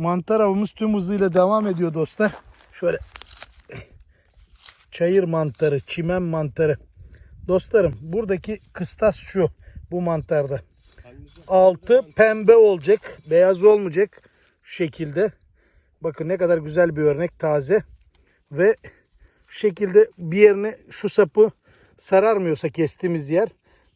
Mantar avımız tüm hızıyla devam ediyor dostlar. Şöyle çayır mantarı, çimen mantarı. Dostlarım buradaki kıstas şu bu mantarda. Altı pembe olacak, beyaz olmayacak şekilde. Bakın ne kadar güzel bir örnek taze. Ve şu şekilde bir yerini şu sapı sararmıyorsa kestiğimiz yer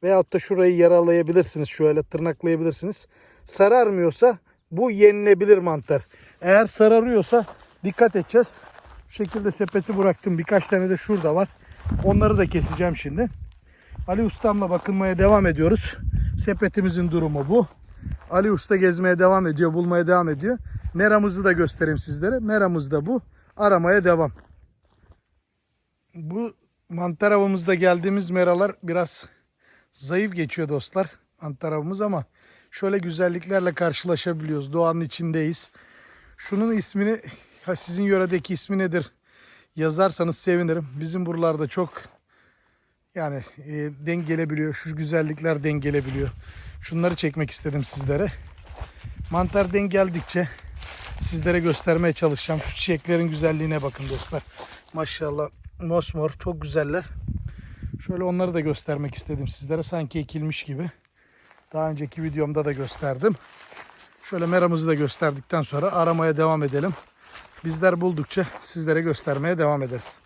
veyahut da şurayı yaralayabilirsiniz. Şöyle tırnaklayabilirsiniz. Sararmıyorsa bu yenilebilir mantar. Eğer sararıyorsa dikkat edeceğiz. Şu şekilde sepeti bıraktım. Birkaç tane de şurada var. Onları da keseceğim şimdi. Ali Ustam'la bakınmaya devam ediyoruz. Sepetimizin durumu bu. Ali Usta gezmeye devam ediyor, bulmaya devam ediyor. Meramızı da göstereyim sizlere. Meramız da bu. Aramaya devam. Bu mantar avımızda geldiğimiz meralar biraz zayıf geçiyor dostlar. Mantar avımız ama şöyle güzelliklerle karşılaşabiliyoruz. Doğanın içindeyiz. Şunun ismini, sizin yöredeki ismi nedir yazarsanız sevinirim. Bizim buralarda çok yani e, denk. Şu güzellikler denk gelebiliyor. Şunları çekmek istedim sizlere. Mantar denk geldikçe sizlere göstermeye çalışacağım. Şu çiçeklerin güzelliğine bakın dostlar. Maşallah mosmor çok güzeller. Şöyle onları da göstermek istedim sizlere. Sanki ekilmiş gibi. Daha önceki videomda da gösterdim. Şöyle meramızı da gösterdikten sonra aramaya devam edelim. Bizler buldukça sizlere göstermeye devam ederiz.